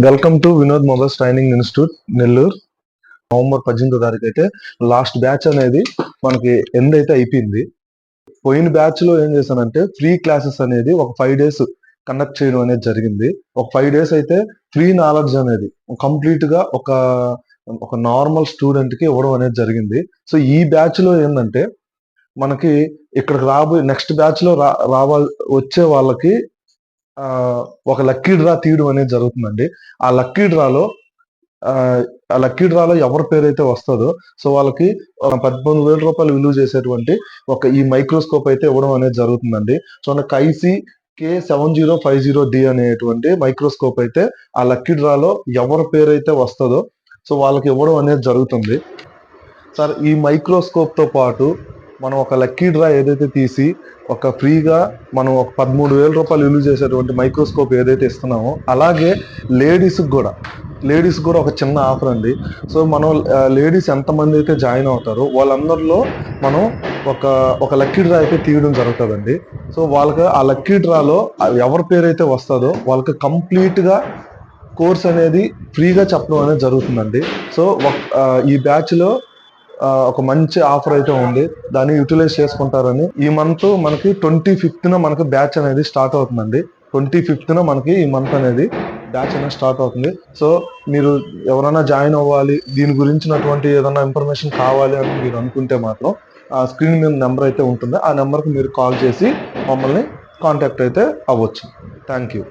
Welcome to Vinod mobiles training institute Nellore November పద్దెనిమిదో తారీఖు అయితే లాస్ట్ బ్యాచ్ అనేది మనకి ఎండ్ అయితే అయిపోయింది. పోయిన బ్యాచ్లో ఏం చేశానంటే ఫ్రీ క్లాసెస్ అనేది ఒక ఫైవ్ డేస్ కండక్ట్ చేయడం అనేది జరిగింది. ఒక ఫైవ్ డేస్ అయితే ఫ్రీ నాలెడ్జ్ అనేది కంప్లీట్గా ఒక ఒక నార్మల్ స్టూడెంట్కి ఇవ్వడం అనేది జరిగింది. సో ఈ బ్యాచ్లో ఏంటంటే మనకి ఇక్కడికి రాబోయే నెక్స్ట్ బ్యాచ్లో రా వచ్చే వాళ్ళకి ఒక లక్కీ డ్రా తీయడం అనేది జరుగుతుందండి. ఆ లక్కీ డ్రాలో ఆ లక్కీ డ్రాలో ఎవరి పేరు అయితే వస్తుందో సో వాళ్ళకి పద్దెనిమిది వేల రూపాయలు విలువ చేసేటువంటి ఒక ఈ మైక్రోస్కోప్ అయితే ఇవ్వడం అనేది జరుగుతుందండి. సో నాకు IC K seven zero five zero D అనేటువంటి మైక్రోస్కోప్ అయితే ఆ లక్కీ డ్రాలో ఎవరి పేరైతే వస్తుందో సో వాళ్ళకి ఇవ్వడం అనేది జరుగుతుంది. సార్ ఈ మైక్రోస్కోప్తో పాటు మనం ఒక లక్కీ డ్రా ఏదైతే తీసి ఒక ఫ్రీగా మనం ఒక పదమూడు వేల రూపాయలు విలువ చేసేటువంటి మైక్రోస్కోప్ ఏదైతే ఇస్తున్నామో అలాగే లేడీస్కి కూడా లేడీస్ కూడా ఒక చిన్న ఆఫర్ అండి. సో మనం లేడీస్ ఎంతమంది అయితే జాయిన్ అవుతారో వాళ్ళందరిలో మనం ఒక ఒక లక్కీ డ్రా అయితే తీయడం జరుగుతుందండి. సో వాళ్ళకి ఆ లక్కీ డ్రాలో ఎవరి పేరు అయితే వస్తుందో వాళ్ళకి కంప్లీట్గా కోర్స్ అనేది ఫ్రీగా చెప్పడం అనేది జరుగుతుందండి. సో ఈ బ్యాచ్లో ఒక మంచి ఆఫర్ అయితే ఉంది. దాన్ని యూటిలైజ్ చేసుకుంటారని. ఈ మంత్ మనకి ట్వంటీ ఫిఫ్త్ న మనకి బ్యాచ్ అనేది స్టార్ట్ అవుతుందండి. ట్వంటీ ఫిఫ్త్ న మనకి ఈ మంత్ అనేది బ్యాచ్ అనేది స్టార్ట్ అవుతుంది. సో మీరు ఎవరైనా జాయిన్ అవ్వాలి దీని గురించినటువంటి ఏదైనా ఇన్ఫర్మేషన్ కావాలి అని మీరు అనుకుంటే మాత్రం ఆ స్క్రీన్ మీద నెంబర్ అయితే ఉంటుంది. ఆ నెంబర్కి మీరు కాల్ చేసి మమ్మల్ని కాంటాక్ట్ అయితే అవ్వచ్చు. Thank you